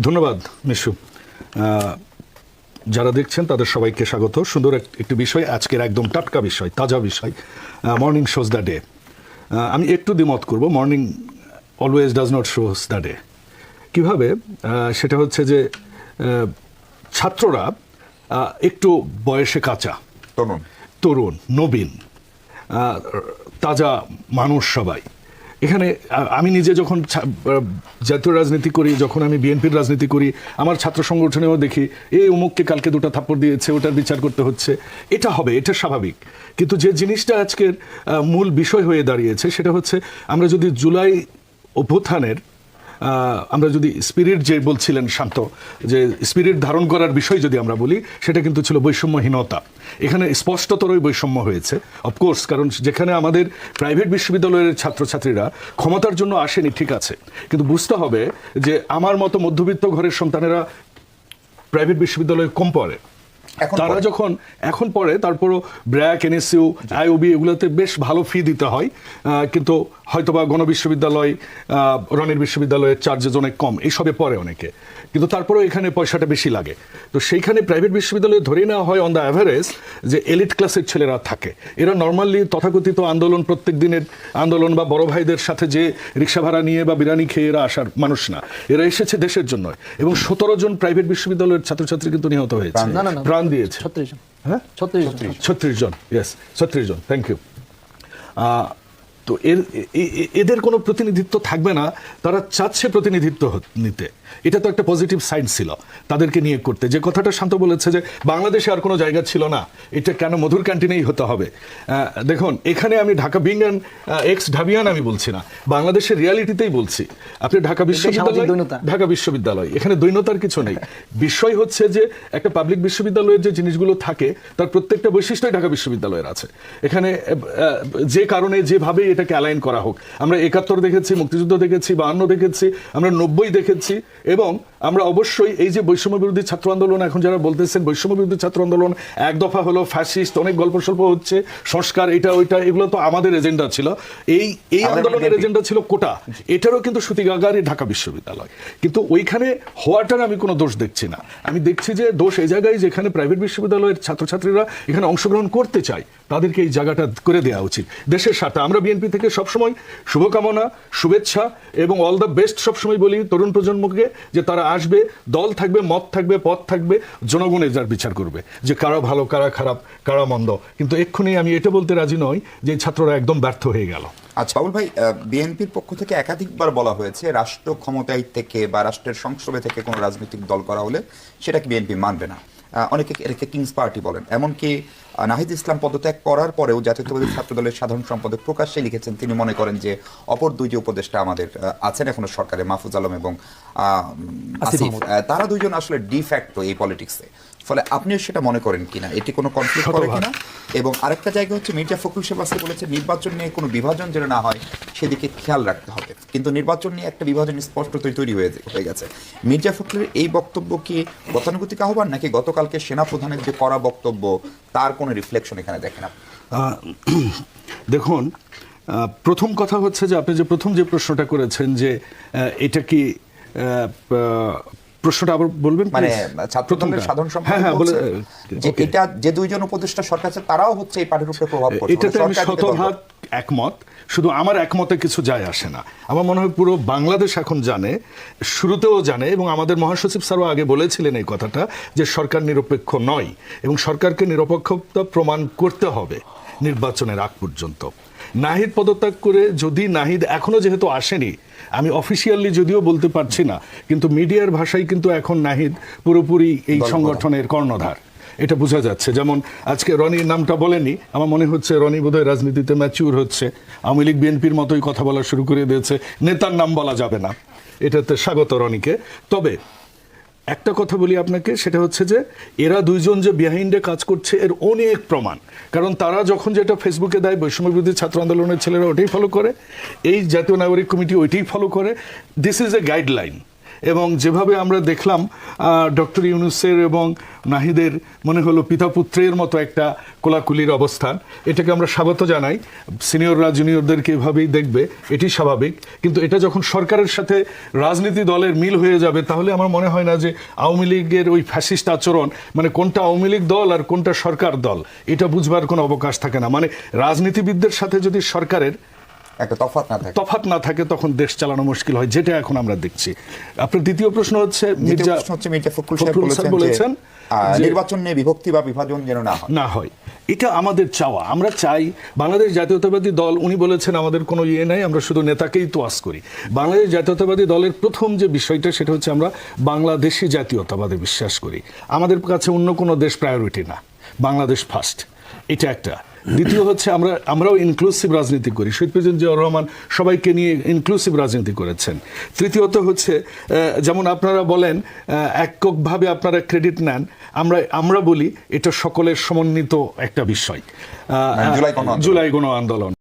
ধন্যবাদ মিশু। যারা দেখছেন তাদের সবাইকে স্বাগত। সুন্দর এক- একটি বিষয় আজকের একদম টাটকা বিষয় তাজা বিষয় মর্নিং শোজ দ্য ডে আমি একটু দ্বিমত করব morning always does not shows the day কীভাবে? সেটা হচ্ছে যে ছাত্ররা একটু বয়সে কাঁচা তরুণ। তরুণ নবীন তাজা মানুষ সবাই। এখানে আমি নিজে যখন জাতীয় রাজনীতি করি, যখন আমি বিএনপির রাজনীতি করি, আমার ছাত্র সংগঠনেও দেখি, এই অমুককে কালকে দুটো থাপ্পড় দিয়েছে, ওটার বিচার করতে হচ্ছে। এটা হবে, এটা স্বাভাবিক। কিন্তু যে জিনিসটা আজকের মূল বিষয় হয়ে দাঁড়িয়েছে, সেটা হচ্ছে, আমরা যদি জুলাই অভ্যুত্থানের আমরা যদি স্পিরিট যে বলছিলেন শান্ত, যে স্পিরিট ধারণ করার বিষয় যদি আমরা বলি, সেটা কিন্তু ছিল বৈষম্যহীনতা। এখানে স্পষ্টতরই বৈষম্য হয়েছে অফকোর্স কারণ যেখানে আমাদের প্রাইভেট বিশ্ববিদ্যালয়ের ছাত্রছাত্রীরা ক্ষমতার জন্য আসেনি, ঠিক আছে। কিন্তু বুঝতে হবে যে আমার মতো মধ্যবিত্ত ঘরের সন্তানেরা প্রাইভেট বিশ্ববিদ্যালয়ে কম পড়ে। তারা যখন এখন পরে তারপরও ব্র্যাক এনএসইউ আইওবি এগুলোতে বেশ ভালো ফি দিতে হয় কিন্তু হয়তোবা গণবিশ্ববিদ্যালয় রনির বিশ্ববিদ্যালয়ের চার্জেস অনেক কম এইসবে পড়ে অনেকে। কিন্তু তারপরেও এখানে পয়সাটা বেশি লাগে। তো সেইখানে প্রাইভেট বিশ্ববিদ্যালয়ে ধরে নেওয়া হয় অন দ্য অ্যাভারেজ যে এলিট ক্লাসের ছেলেরা থাকে। এরা নর্মালি তথাকথিত আন্দোলন প্রত্যেক দিনের আন্দোলন বা বড় ভাইদের সাথে যে রিক্সা ভাড়া নিয়ে বা বিরিয়ানি খেয়ে এরা আসার মানুষ না। এরা এসেছে দেশের জন্য এবং সতেরো জন প্রাইভেট বিশ্ববিদ্যালয়ের ছাত্রছাত্রী কিন্তু নিহত হয়েছে। প্রাণ দিয়েছে। ছত্রিশ জন। হ্যাঁ? ছত্রিশ জন। ছত্রিশ জন। ইয়েস ছত্রিশ জন। থ্যাংক ইউ তো এর এদের কোনো প্রতিনিধিত্ব থাকবে না তারা চাচ্ছে প্রতিনিধিত্ব নিতে। এটা তো একটা পজিটিভ সাইড ছিল তাদেরকে নিয়ে করতে। যে কথাটা শান্ত বলেছে যে বাংলাদেশে আর কোনো জায়গা ছিল না এটা কেন মধুর ক্যান্টিনেই হতে হবে? দেখুন এখানে আমি ঢাকা বিং অ্যান্ড এক্স ঢাবিয়ান আমি বলছি না বাংলাদেশের রিয়ালিটিতেই বলছি। আপনি ঢাকা বিশ্ববিদ্যালয় ঢাকা বিশ্ববিদ্যালয় এখানে দৈন্যতার কিছু নেই। বিষয় হচ্ছে যে একটা পাবলিক বিশ্ববিদ্যালয়ের যে জিনিসগুলো থাকে তার প্রত্যেকটা বৈশিষ্ট্যই ঢাকা বিশ্ববিদ্যালয়ের আছে। এখানে যে কারণে যেভাবে এটাকে অ্যালাইন করা হোক। আমরা একাত্তর দেখেছি, মুক্তিযুদ্ধ দেখেছি, বাহান্ন দেখেছি, আমরা নব্বই দেখেছি এবং আমরা অবশ্যই এই যে বৈষম্য বিরোধী ছাত্র আন্দোলন এখন যারা বলতেছেন বৈষম্য বিরোধী ছাত্র আন্দোলন এক দফা হলো ফ্যাসিস্ট অনেক গল্প স্বল্প হচ্ছে সংস্কার এটা ওইটা এগুলো তো আমাদের এজেন্ডা ছিল। এই এই আন্দোলনের এজেন্ডা ছিল কোটা। এটারও কিন্তু সুতিগাগারই ঢাকা বিশ্ববিদ্যালয়। কিন্তু ওইখানে হওয়াটার আমি কোনো দোষ দেখছি না। আমি দেখছি যে দোষ এই জায়গায় যেখানে প্রাইভেট বিশ্ববিদ্যালয়ের ছাত্রছাত্রীরা এখানে অংশগ্রহণ করতে চায় তাদেরকে এই জায়গাটা করে দেওয়া উচিত। দেশের সাথে। আমরা বিএনপি থেকে সবসময় শুভকামনা শুভেচ্ছা এবং অল দ্য বেস্ট সবসময় বলি তরুণ প্রজন্মকে যে তারা আসবে, দল থাকবে, মত থাকবে, পথ থাকবে জনগণের যার বিচার করবে যে কারা ভালো, কারা খারাপ, কারা মন্দ। কিন্তু এক্ষুনি আমি এটা বলতে রাজি নই যে ছাত্ররা একদম ব্যর্থ হয়ে গেল। আচ্ছা বাবুল ভাই বিএনপির পক্ষ থেকে একাধিকবার বলা হয়েছে রাষ্ট্র ক্ষমতায় থেকে বা রাষ্ট্রের সংসদে থেকে কোনো রাজনৈতিক দল করা হলে সেটাকে বিএনপি মানবে না? অনেকে এটাকে কিংস পার্টি বলেন। এমনকি নাহিদ ইসলাম পদত্যাগ করার পরেও জাতীয়তাবাদী ছাত্র দলের সাধারণ সম্পাদক প্রকাশ্যে লিখেছেন তিনি মনে করেন যে অপর দুই যে উপদেষ্টা আমাদের আছেন এখনও সরকারে মাহফুজ আলম এবং তারা দুইজন আসলে ডিফ্যাক্টো এই পলিটিক্সে ফলে আপনিও সেটা মনে করেন কিনা? এটি কোনো কনফ্লিক্ট করে কিনা? এবং আরেকটা জায়গা হচ্ছে মির্জা ফখরুল সাহেব বলেছে নির্বাচন নিয়ে কোনো বিভাজন যেন না হয় সেদিকে খেয়াল রাখতে হবে। কিন্তু নির্বাচন নিয়ে একটা বিভাজন স্পষ্টতই তৈরি হয়ে হয়ে গেছে। মির্জা ফখরুলের এই বক্তব্য কি গতানুগতিক আহ্বান নাকি গতকালকে সেনাপ্রধানের যে করা বক্তব্য তার কোনো রিফ্লেকশন এখানে দেখেন দেখুন প্রথম কথা হচ্ছে যে আপনি যে প্রথম যে প্রশ্নটা করেছেন যে এটা কি প্রশ্নটা আবার বলবেন মানে please? ছাত্র দলের প্রথমটা। সাধারণ হ্যাঁ হ্যাঁ সম্পাদক যে এটা যে দুইজন উপদেষ্টা সরকার আছে তারাও হচ্ছে এই পার্টির উপরে প্রভাব পড়ছে এটাতে মানে আমি শতভাগ একমত। শুধু আমার একমতে কিছু যায় আসে না। আমার মনে হয় পুরো বাংলাদেশ এখন জানে শুরুতেও জানে এবং আমাদের মহাসচিব স্যারও আগে বলেছিলেন এই কথাটা যে সরকার নিরপেক্ষ নয় এবং সরকারকে নিরপেক্ষতা প্রমাণ করতে হবে নির্বাচনের আগ পর্যন্ত। নাহিদ পদত্যাগ করে যদি নাহিদ এখনও যেহেতু আসেনি আমি অফিসিয়ালি যদিও বলতে পারছি না কিন্তু মিডিয়ার ভাষায় কিন্তু এখন নাহিদ পুরোপুরি এই সংগঠনের কর্ণধার। এটা বোঝা যাচ্ছে। যেমন আজকে রনির নামটা বলেনি আমার মনে হচ্ছে রনি বোধহয় রাজনীতিতে ম্যাচিউর হচ্ছে। আওয়ামী লীগ বিএনপির মতোই কথা বলা শুরু করে দিয়েছে। নেতার নাম বলা যাবে না। এটাতে স্বাগত রনিকে। তবে একটা কথা বলি আপনাকে, সেটা হচ্ছে যে এরা দুইজন যে বিহাইন্ডে কাজ করছে এর অনেক প্রমাণ। কারণ তারা যখন যেটা ফেসবুকে দেয়, বৈষম্য বিরোধী ছাত্র আন্দোলনের ছেলেরা ওটাই ফলো করে, এই জাতীয় নাগরিক কমিটি ওইটাই ফলো করে। দিস ইজ এ গাইডলাইন এবং যেভাবে আমরা দেখলাম ডক্টর ইউনুসের এবং নাহিদের মনে হলো পিতা পুত্রের মতো একটা কোলাকুলির অবস্থান। এটাকে আমরা স্বাগত জানাই। সিনিয়ররা জুনিয়রদেরকে এভাবেই দেখবে, এটি স্বাভাবিক। কিন্তু এটা যখন সরকারের সাথে রাজনীতি দলের মিল হয়ে যাবে, তাহলে আমার মনে হয় না যে আওয়ামী লীগের ওই ফ্যাসিস্ট আচরণ মানে কোনটা আওয়ামী লীগ দল আর কোনটা সরকার দল, এটা বুঝবার কোনো অবকাশ থাকে না। মানে রাজনীতিবিদদের সাথে যদি সরকারের একটা তফাৎ না থাকে। তফাৎ না থাকে তখন দেশ চালানো মুশকিল হয় যেটা এখন আমরা দেখছি। আপনার দ্বিতীয় প্রশ্ন হচ্ছে মির্জা প্রশ্ন হচ্ছে মির্জা ফখরুল সাহেব বলেছেন নির্বাচন নিয়ে বিভক্তি বা বিভাজন যেন না হয়। না হয়। এটা আমাদের চাওয়া। আমরা চাই বাংলাদেশ জাতীয়তাবাদী দল উনি বলেছেন আমাদের কোনো ইয়ে নাই আমরা শুধু নেতাকেই তোয়াজ করি। বাংলাদেশ জাতীয়তাবাদী দলের প্রথম যে বিষয়টা সেটা হচ্ছে আমরা বাংলাদেশি জাতীয়তাবাদে বিশ্বাস করি। আমাদের কাছে অন্য কোনো দেশ প্রায়োরিটি না। বাংলাদেশ ফার্স্ট এটা একটা। দ্বিতীয় হচ্ছে আমরা আমরাও ইনক্লুসিভ রাজনীতি করি। শহীদ প্রেসিডেন্ট জিয়াউর রহমান সবাইকে নিয়ে ইনক্লুসিভ রাজনীতি করেছেন। তৃতীয়ত হচ্ছে যেমন আপনারা বলেন এককভাবে আপনারা ক্রেডিট নেন আমরা আমরা বলি এটা সকলের সমন্বিত একটা বিষয়। মানে জুলাই গণ আন্দোলন।